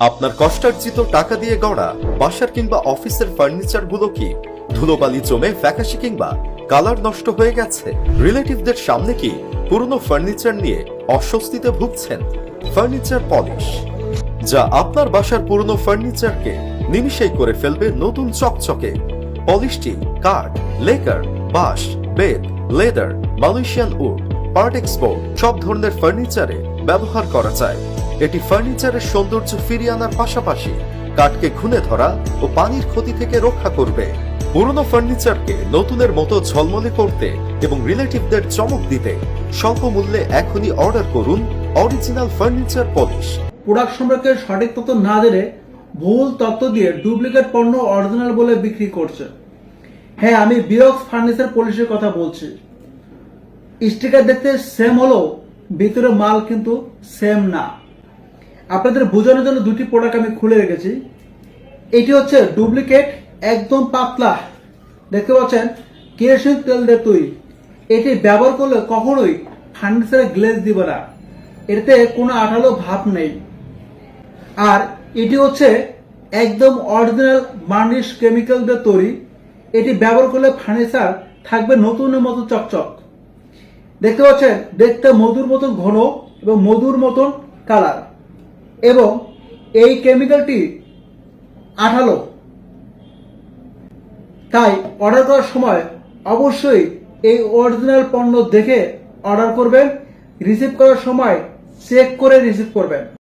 আপনার কষ্টার্জিত টাকা দিয়ে গড়া বাসার কিংবা অফিসের ফার্নিচারগুলো কি ধুলোবালি জমে ফ্যাকাশি কিংবা কালার নষ্ট হয়ে গেছে? রিলেটিভদের সামনে কি পুরনো ফার্নিচার নিয়ে অস্বস্তিতে ভুগছেন? Furniture polish. যা আপনার বাসার পুরনো ফার্নিচারকে নিমিষেই করে ফেলবে নতুন চকচকে। পলিশটি কাঠ, লেকার, বাঁশ বেদ leather, Malaysian wood, part export সব ধরনের ফার্নিচারে ব্যবহার করা যায়। এটি ফার্নিচারের সৌন্দর্য ফিরিয়ে আনার পাশাপাশি কাঠকে ঘুনে ধরা ও পানির ক্ষতি থেকে রক্ষা করবে। পুরনো ফার্নিচারকে নতুনের মতো ঝলমলে করতে এবং রিলেটিভদের চমক দিতে স্বল্প মূল্যে এখনই অর্ডার করুন অরিজিনাল ফার্নিচার পলিশ প্রোডাক্ট সম্পর্কে সঠিক তথ্য না জেনে ভুল তথ্য দিয়ে ডুপ্লিকেট পণ্য অরিজিনাল বলে বিক্রি করছে। হ্যাঁ আমি বিরক্স ফার্নিচার পলিসির কথা বলছি। স্টিকার দেখতে সেম হলেও ভিতরে মাল কিন্তু সেম না। আপনাদের বোঝানোর জন্য দুটি প্রোডাক্ট আমি খুলে রেখেছি। এটি হচ্ছে ডুপ্লিকেট একদম পাতলা। দেখতে পাচ্ছেন? কেরোসিন তেল দিয়ে তৈরি। এটি ব্যবহার করলে কখনোই ফার্নিচারে গ্লেজ দিবে না। এতে কোনো আঠালো ভাব নেই। আর এটি হচ্ছে একদম অরিজিনাল বার্নিশ কেমিক্যাল দিয়ে তৈরি। এটি ব্যবহার করলে ফার্নিচার থাকবে নতুনের মতো চকচক। দেখতে পাচ্ছেন? দেখতে মধুর মতন ঘন এবং মধুর মতন কালার এবং এই কেমিক্যালটি আঠালো। তাই অর্ডার করার সময় অবশ্যই এই অরিজিনাল পণ্য দেখে অর্ডার করবেন রিসিভ করার সময় চেক করে রিসিভ করবেন।